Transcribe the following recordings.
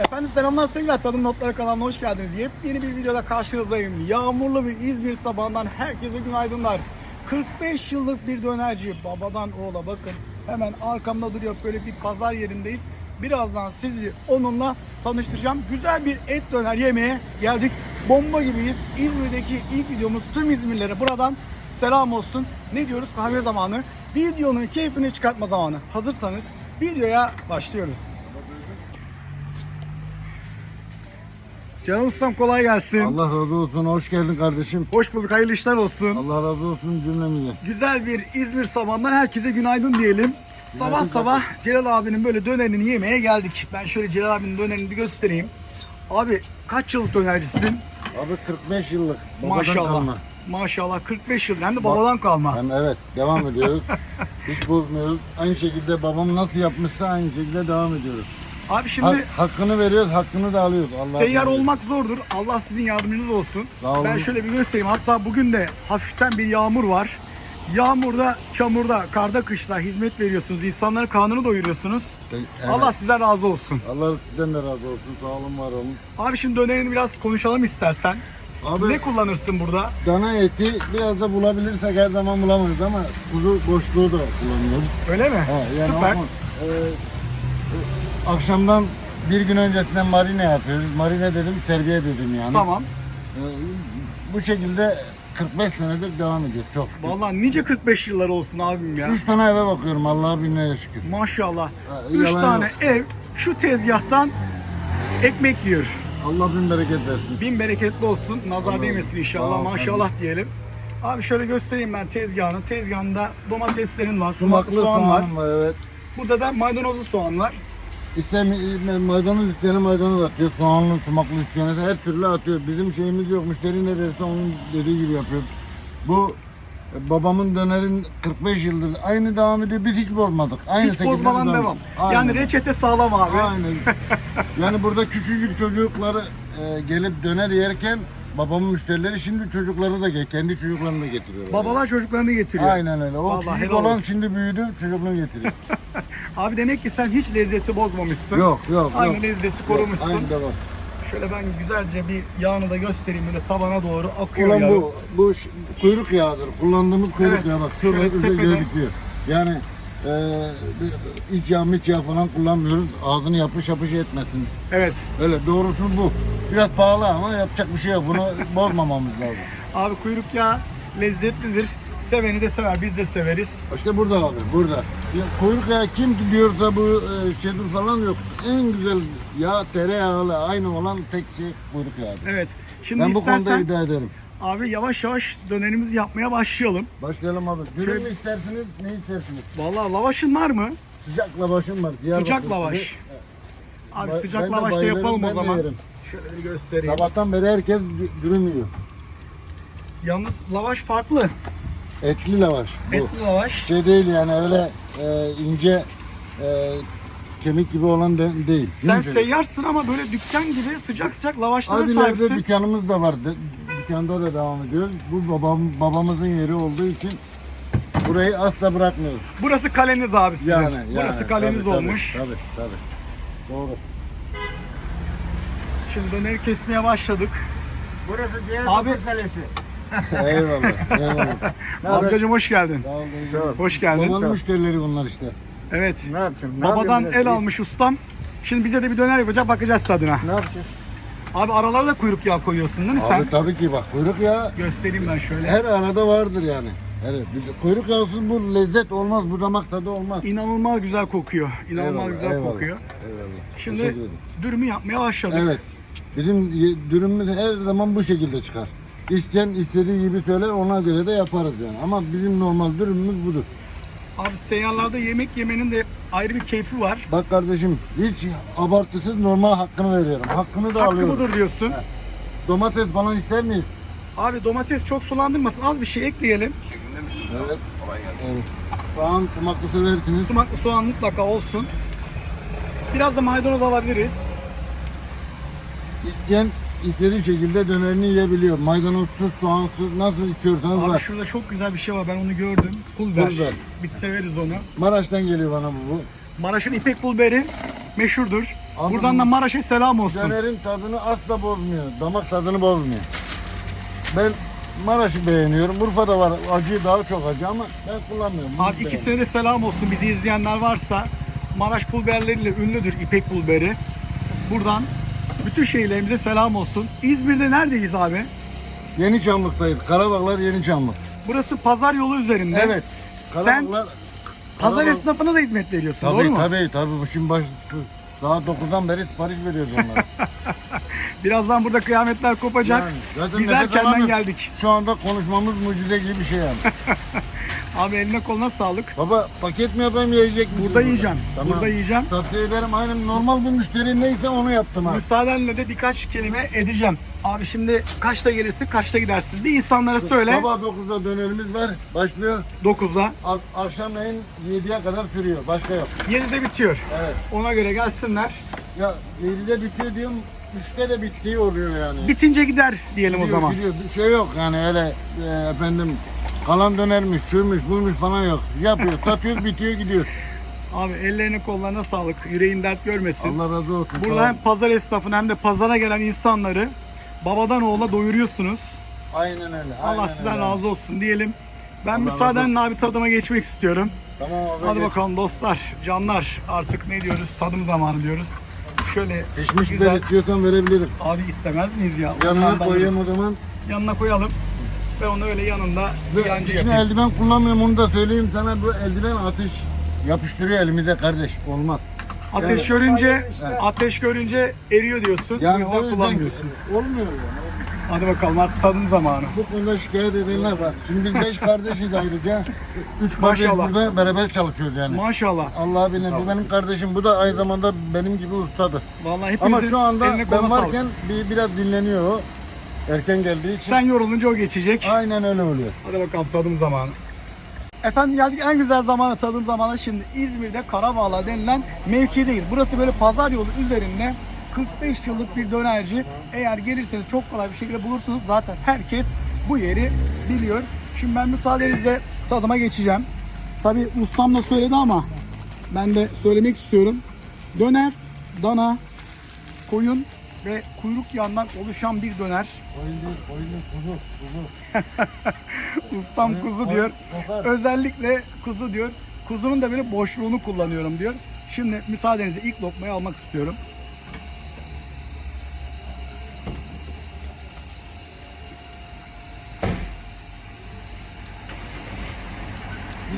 Efendim selamlar sevgiler Tadım Notları kanalına hoş geldiniz. Yepyeni bir videoda karşınızdayım. Yağmurlu bir İzmir sabahından herkese günaydınlar. 45 yıllık bir dönerci babadan oğula bakın hemen arkamda duruyor böyle bir pazar yerindeyiz. Birazdan sizi onunla tanıştıracağım. Güzel bir et döner yemeye geldik. Bomba gibiyiz. İzmir'deki ilk videomuz tüm İzmirlilere buradan selam olsun. Ne diyoruz? Kahve zamanı. Videonun keyfini çıkartma zamanı. Hazırsanız videoya başlıyoruz. Canım ustam kolay gelsin. Allah razı olsun. Hoş geldin kardeşim. Hoş bulduk, hayırlı işler olsun. Allah razı olsun cümlemize. Güzel bir İzmir sabahından herkese günaydın diyelim. Sabah Günaydın sabah Celal abinin böyle dönerini yemeye geldik. Ben şöyle Celal abinin dönerini bir göstereyim. Abi kaç yıllık dönercisin? Abi 45 yıllık. Babadan Maşallah. kalma. Maşallah 45 yıl hem de babadan kalma. Hem evet devam ediyoruz. Hiç bozmuyoruz. Aynı şekilde babam nasıl yapmışsa aynı şekilde devam ediyoruz. Abi şimdi Ha- hakkını veriyoruz, hakkını da alıyoruz. Allah seyyar olmak zordur. Allah sizin yardımcınız olsun. Sağ olun. Ben şöyle bir göstereyim. Hatta bugün de hafiften bir yağmur var. Yağmurda, çamurda, karda, kışta hizmet veriyorsunuz. İnsanların karnını doyuruyorsunuz. Evet. Allah sizden razı olsun. Allah sizden de razı olsun. Sağ olun, var olun. Abi şimdi dönerini biraz konuşalım istersen. Abi Ne kullanırsın burada? dana eti biraz da bulabilirsek her zaman bulamayız ama kuzu boşluğu da kullanıyoruz. Öyle mi? Ha, yani Süper. ama, e, akşamdan bir gün öncesinden marine yapıyoruz. Marine dedim, terbiye dedim yani. Tamam. E, bu şekilde 45 senedir devam ediyor. Çok. Vallahi nice 45 yıllar olsun abim ya. 3 tane eve bakıyorum Allah'a binlerce şükür. Maşallah. Ha, 3 yalan tane yok. ev şu tezgahtan ekmek yiyor. Allah bin bereket versin. Bin bereketli olsun. Nazar Allah değmesin inşallah. Sağ ol, Maşallah diyelim. Abi şöyle göstereyim ben tezgahını. Tezgahında domateslerin var, sumaklı, Sumaklı soğan var. soğan var evet. Burada da maydanozlu soğan var. İstemi, maydanoz isteyene maydanoz atıyor. Soğanlı, sumaklı isteyene her türlü atıyor. Bizim şeyimiz yok. Müşteri ne derse onun dediği gibi yapıyoruz. Bu e, babamın dönerin 45 yıldır aynı devam ediyor. Biz hiç bozmadık. Aynı Hiç şekilde bozmadan devam. devam. Aynen. Yani reçete sağlam abi. Aynen. yani burada küçücük çocukları e, gelip döner yerken babamın müşterileri şimdi çocukları da kendi çocuklarını da getiriyor. Babalar çocuklarını getiriyor. Aynen öyle. O Vallahi küçük helal olan olsun. şimdi büyüdü, çocukluğunu getiriyor. Abi demek ki sen hiç lezzeti bozmamışsın. yok, yok, Aynı yok. lezzeti korumuşsun. Aynı devam. Şöyle ben güzelce bir yağını da göstereyim böyle tabana doğru akıyor Ulan yağı. bu, bu ş- kuyruk yağıdır. Kullandığımız kuyruk Evet, yağı bak. Şurada şöyle üzerinde tepeden. gözüküyor. Yani e, iç yağ miç yağ falan kullanmıyoruz. Ağzını yapış yapış etmesin. Evet. Öyle doğrusu bu. Biraz pahalı ama yapacak bir şey yok. Bunu bozmamamız lazım. Abi kuyruk yağı lezzetlidir. Seveni de sever. Biz de severiz. İşte burada abi, burada. Ya, kuyruk yağı kim diyorsa bu e, şeydir falan yok. En güzel yağ tereyağıyla aynı olan tek şey kuyruk yağıdır. Evet. Şimdi Ben bu konuda istersen iddia ederim. Abi yavaş yavaş dönerimizi yapmaya başlayalım. Başlayalım abi. Dürüm mü istersiniz, ne istersiniz? Vallahi lavaşın var mı? Sıcak lavaşım var. Sıcak lavaş. usulü. Abi Ben- sıcak ben de lavaş da bayılırım, yapalım ben o de zaman. yerim. Şöyle bir göstereyim. Sabahtan beri herkes dü- dürüm yiyor. Yalnız lavaş farklı. Etli lavaş bu. Etli lavaş. Şey değil yani öyle e, ince e, kemik gibi olan de, değil. Sen Yumuşacık. seyyarsın ama böyle dükkan gibi sıcak sıcak lavaşlara Adilerde sahipsin. dükkanımız da var. De- Dükkanda da devam ediyoruz. Bu babam babamızın yeri olduğu için burayı asla bırakmıyoruz. Burası kaleniz abi sizin. Yani, Burası yani, kaleniz tabii, tabii, olmuş. Tabii tabii. Doğru. Şimdi döneri kesmeye başladık. Burası Abi- Diyarbakır Kalesi. eyvallah. Eyvallah. Amcacım hoş geldin. Sağ olun. Hoş geldin. Babanın müşterileri bunlar işte. Evet. Ne yapacağım? Ne Babadan el almış ustam. Şimdi bize de bir döner yapacak bakacağız tadına. Ne yapacağız? Abi aralara da kuyruk yağı koyuyorsun değil mi sen? Abi tabii ki bak kuyruk yağı Göstereyim ben şöyle. her arada vardır yani. Evet. bir- Kuyruk yağsız bu lezzet olmaz, bu damak tadı olmaz. İnanılmaz güzel kokuyor. İnanılmaz Eyvallah, güzel eyvallah, kokuyor. Eyvallah. Şimdi Teşekkür ederim. dürümü yapmaya başladık. Evet. Bizim ye- dürümümüz her zaman bu şekilde çıkar. İsteyen istediği gibi söyle ona göre de yaparız yani. Ama bizim normal dürümümüz budur. Abi seyyarlarda yemek yemenin de ayrı bir keyfi var. Bak kardeşim hiç abartısız normal hakkını veriyorum. Hakkını da Hakkı alıyorum. budur diyorsun. Domates falan ister miyiz? Abi domates çok sulandırmasın. Az bir şey ekleyelim. Evet. Evet. Soğan sumaklı seversiniz. Sumaklı soğan mutlaka olsun. Biraz da maydanoz alabiliriz. İsteyen istediği şekilde dönerini yiyebiliyor. Maydanozsuz, soğansız nasıl istiyorsanız Abi var. şurada çok güzel bir şey var. Ben onu gördüm. Pul biber. Pul biber. Biz severiz onu. Maraş'tan geliyor bana bu. bu. Maraş'ın ipek pul biberi meşhurdur. Anladım. Buradan da Maraş'a selam olsun. Dönerin tadını asla bozmuyor. Damak tadını bozmuyor. Ben Maraş'ı beğeniyorum. Urfa'da var acı daha çok acı ama ben kullanmıyorum. Bunu Abi beğeniyorum. ikisine de selam olsun bizi izleyenler varsa. Maraş pulberleriyle ünlüdür İpek pulberi. Buradan bütün şehirlerimize selam olsun. İzmir'de neredeyiz abi? Yeni Çamlık'tayız. Karabaklar Yeni Çamlık. Burası pazar yolu üzerinde. Evet. Karabaklar Pazar Karabak- esnafına da hizmet veriyorsun Tabii doğru mu? tabii tabii. Bu şimdi baş, daha 9'dan beri sipariş veriyoruz onlara. Birazdan burada kıyametler kopacak. Yani zaten Biz nefes erkenden alamıyoruz. geldik. Şu anda konuşmamız mucize gibi bir şey yani. Abi eline koluna sağlık. Baba paket mi yapayım yiyecek mi? Burada yiyeceğim. Burada yiyeceğim. Tavsiye ederim. Aynen normal bir müşteri neyse onu yaptım abi. Müsaadenle de birkaç kelime edeceğim. Abi şimdi kaçta gelirsin, kaçta gidersin? Bir insanlara söyle. Sabah 9'da dönerimiz var. Başlıyor. 9'da. A- akşamleyin 7'ye kadar sürüyor. Başka yok. 7'de bitiyor. Evet. Ona göre gelsinler. Ya 7'de bitiyor diyorum. 3'te de bittiği oluyor yani. Bitince gider diyelim o zaman. gidiyor. Bir şey yok yani öyle e, efendim kalan dönermiş, şuymuş, buymuş falan yok. Yapıyor, satıyor, bitiyor, gidiyor. Abi ellerine kollarına sağlık. Yüreğin dert görmesin. Allah razı olsun. Burada hem pazar esnafını hem de pazara gelen insanları babadan oğula doyuruyorsunuz. Aynen öyle. Allah aynen sizden öyle. razı olsun diyelim. Ben Allah müsaadenle abi tadıma geçmek istiyorum. Tamam abi. Hadi geç. bakalım dostlar, canlar artık ne diyoruz? Tadım zamanı diyoruz. Şöyle Pişmiş güzel. biber istiyorsan verebilirim. Abi istemez miyiz ya? Yanına Onlardan koyayım o zaman. Yanına koyalım. Ve onu öyle yanında Ve yancı içine yapayım. eldiven kullanmıyorum onu da söyleyeyim sana. Bu eldiven ateş yapıştırıyor elimize kardeş. Olmaz. Ateş görünce, ateş görünce eriyor diyorsun. Yani o yüzden kullanmıyorsun. olmuyor yani. Hadi bakalım artık tadım zamanı. Bu konuda şikayet edenler var. Şimdi beş kardeşiz ayrıca. Üç kardeş Maşallah. burada beraber çalışıyoruz yani. Maşallah. Allah bilir. Bu benim kardeşim. Bu da aynı zamanda benim gibi ustadır. Vallahi Ama şu anda eline koluna ben sağlık. varken bir, biraz dinleniyor o. Erken geldiği için. Sen yorulunca o geçecek. Aynen öyle oluyor. Hadi bakalım tadım zamanı. Efendim geldik en güzel zamana tadım zamanı şimdi İzmir'de Karabağlar denilen mevkideyiz. Burası böyle pazar yolu üzerinde 45 yıllık bir dönerci. Eğer gelirseniz çok kolay bir şekilde bulursunuz. Zaten herkes bu yeri biliyor. Şimdi ben müsaadenizle tadıma geçeceğim. Tabi ustam da söyledi ama ben de söylemek istiyorum. Döner, dana, koyun ve kuyruk yağından oluşan bir döner. Oyun değil, oyun değil, kuzu, kuzu. Ustam kuzu diyor. Özellikle kuzu diyor. Kuzunun da böyle boşluğunu kullanıyorum diyor. Şimdi müsaadenizle ilk lokmayı almak istiyorum.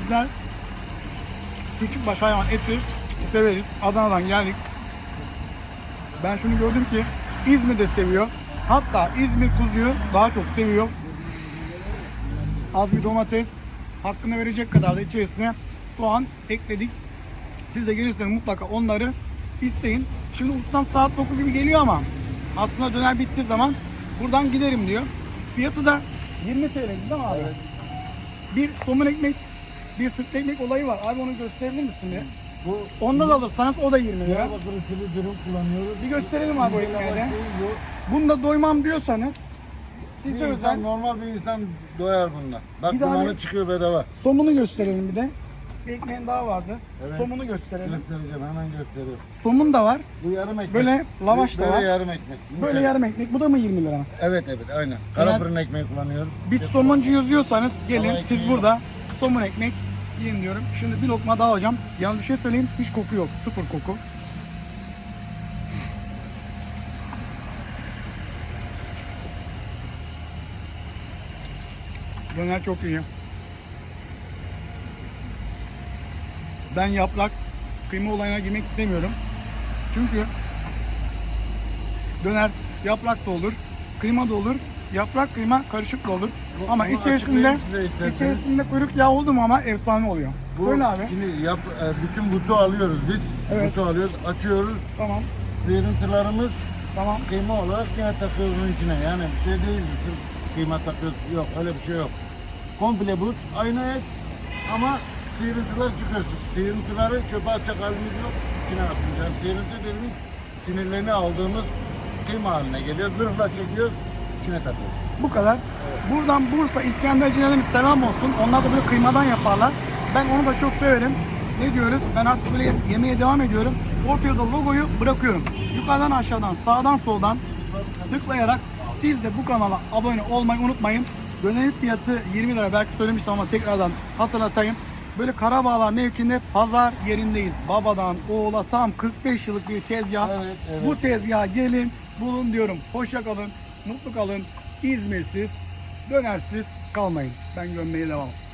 Bizler küçük baş hayvan eti severiz. Adana'dan geldik. Ben şunu gördüm ki İzmir'de seviyor. Hatta İzmir kuzuyu daha çok seviyor. Az bir domates hakkını verecek kadar da içerisine soğan ekledik. Siz de gelirseniz mutlaka onları isteyin. Şimdi ustam saat 9 gibi geliyor ama aslında döner bittiği zaman buradan giderim diyor. Fiyatı da 20 TL değil mi abi? Bir somun ekmek, bir sütlü ekmek olayı var. Abi onu gösterebilir misin bir? Bu Onda da alırsanız o da 20 lira. Diyarbakır usulü dürüm kullanıyoruz. Bir gösterelim abi o ekmeği de. değil bu. Bunda doymam diyorsanız size Bir özel insan, normal bir insan doyar bununla. Bak Bir daha dumanı çıkıyor bedava. somunu gösterelim bir de. Bir ekmeğin daha vardı. Evet. Somunu gösterelim. Göstereceğim hemen gösteriyorum. Somun da var. Bu yarım ekmek. Böyle lavaş da Böyle var. yarım ekmek. Böyle Yumuşak. yarım ekmek. Bu da mı 20 lira? Evet evet aynen. Kara fırın ekmeği kullanıyoruz. Biz somuncu yazıyorsanız gelin siz ekmeği burada somun ekmek yiyin diyorum. Şimdi bir lokma daha alacağım. Yalnız bir şey söyleyeyim. Hiç koku yok. Sıfır koku. Döner çok iyi. Ben yaprak kıyma olayına girmek istemiyorum. Çünkü döner yaprak da olur, kıyma da olur, yaprak kıyma karışık da olur. Bu- Ama bunu içerisinde açıklayayım size isterseniz. içerisinde kuyruk yağı oldu mu ama efsane oluyor. Bu, Söyle abi. Şimdi yap, e, bütün butu alıyoruz biz. Evet. Butu alıyoruz, açıyoruz. Tamam. Sıyırıntılarımız Tamam. kıyma olarak yine takıyoruz bunun içine. Yani bir şey değil. bütün Kıyma takıyoruz. Yok öyle bir şey yok. Komple but, aynı et ama sıyırıntılar çıkarsın. Sıyırıntıları çöpe atacak halimiz yok. İçine atıyoruz. Yani sıyırıntı dediğimiz sinirlerini aldığımız kıyma haline geliyor. Zırhla çekiyoruz, içine takıyoruz. Bu kadar. Buradan Bursa İskendercilerine bir selam olsun. Onlar da böyle kıymadan yaparlar. Ben onu da çok severim. Ne diyoruz? Ben artık böyle yemeye devam ediyorum. Ortaya da logoyu bırakıyorum. Yukarıdan aşağıdan sağdan soldan tıklayarak siz de bu kanala abone olmayı unutmayın. Dönerin fiyatı 20 lira belki söylemiştim ama tekrardan hatırlatayım. Böyle Karabağlar mevkinde pazar yerindeyiz. Babadan oğula tam 45 yıllık bir tezgah. Evet, evet. Bu tezgaha gelin bulun diyorum. Hoşça kalın, mutlu kalın. İzmirsiz, dönersiz kalmayın. Ben gömmeye devam.